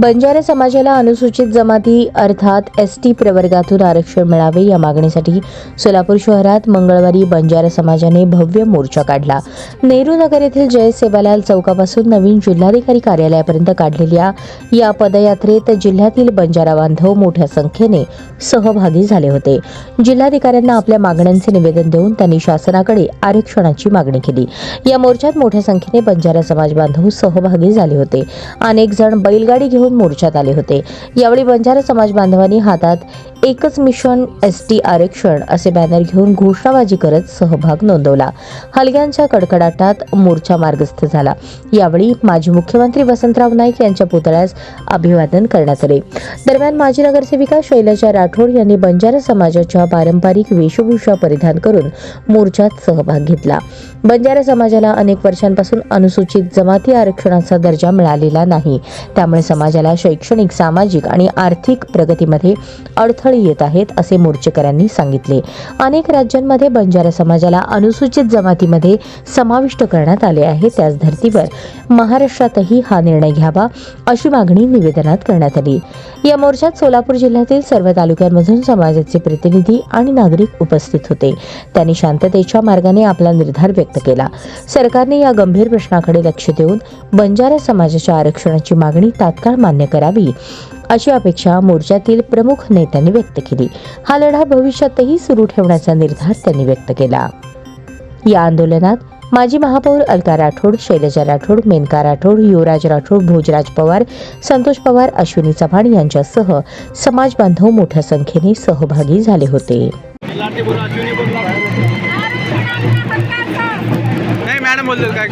बंजारा समाजाला अनुसूचित जमाती अर्थात एस टी प्रवर्गातून आरक्षण मिळावे या मागणीसाठी सोलापूर शहरात मंगळवारी बंजारा समाजाने भव्य मोर्चा काढला. नेहरू नगर येथील जय सेवालाल चौकापासून नवीन जिल्हाधिकारी कार्यालयापर्यंत काढलेल्या या पदयात्रेत जिल्ह्यातील बंजारा बांधव मोठ्या संख्येने सहभागी झाले होते. जिल्हाधिकाऱ्यांना आपल्या मागण्यांचे निवेदन देऊन त्यांनी शासनाकडे आरक्षणाची मागणी केली. या मोर्चात मोठ्या संख्येने बंजारा समाज बांधव सहभागी झाले होते. अनेक जण बैलगाडी घेऊन मोर्चात आले होते. यावेळी बंजारा समाज बांधवांनी हातात एकच मिशन एस टी आरक्षण असे बॅनर घेऊन घोषणाबाजी करत सहभाग नोंदवला. हलग्यांच्या कडकडाटात मोर्चा मार्गस्थ झाला. यावेळी माजी मुख्यमंत्री वसंतराव नाईक यांच्या पुतळ्यास अभिवादन करण्यात आले. दरम्यान माजी नगरसेविका शैलजा राठोड यांनी बंजारा समाजाच्या पारंपरिक वेशभूषा परिधान करून मोर्चात सहभाग घेतला. बंजारा समाजाला अनेक वर्षांपासून अनुसूचित जमाती आरक्षणाचा दर्जा मिळालेला नाही. त्यामुळे समाजाला शैक्षणिक सामाजिक आणि आर्थिक प्रगतीमध्ये अडथळे येत आहेत असे मोर्चेकऱ्यांनी सांगितले. अनेक राज्यांमध्ये बंजारा समाजाला अनुसूचित जमातीमध्ये समाविष्ट करण्यात आले आहे त्याच धर्तीवर. महाराष्ट्रातही हा निर्णय घ्यावा अशी मागणी निवेदनात करण्यात आली. या मोर्चात सोलापूर जिल्ह्यातील सर्व तालुक्यांमधून समाजाचे प्रतिनिधी आणि नागरिक उपस्थित होते. त्यांनी शांततेच्या मार्गाने आपला निर्धार व्यक्त केला. सरकारने या गंभीर प्रश्नाकडे लक्ष देऊन बंजारा समाजाच्या आरक्षणाची मागणी तात्काळ मान्य करावी. अशी अपेक्षा मोर्चातील प्रमुख नेत्यांनी व्यक्त केली. हा लढा भविष्यातही सुरू ठेवण्याचा निर्धार त्यांनी व्यक्त केला. या आंदोलनात माजी महापौर अलका राठोड शैलजा राठोड मेनका राठोड युवराज राठोड भोजराज पवार संतोष पवार अश्विनी चव्हाण यांच्यासह समाज बांधव मोठ्या संख्येने सहभागी झाले होते. मॅडम काय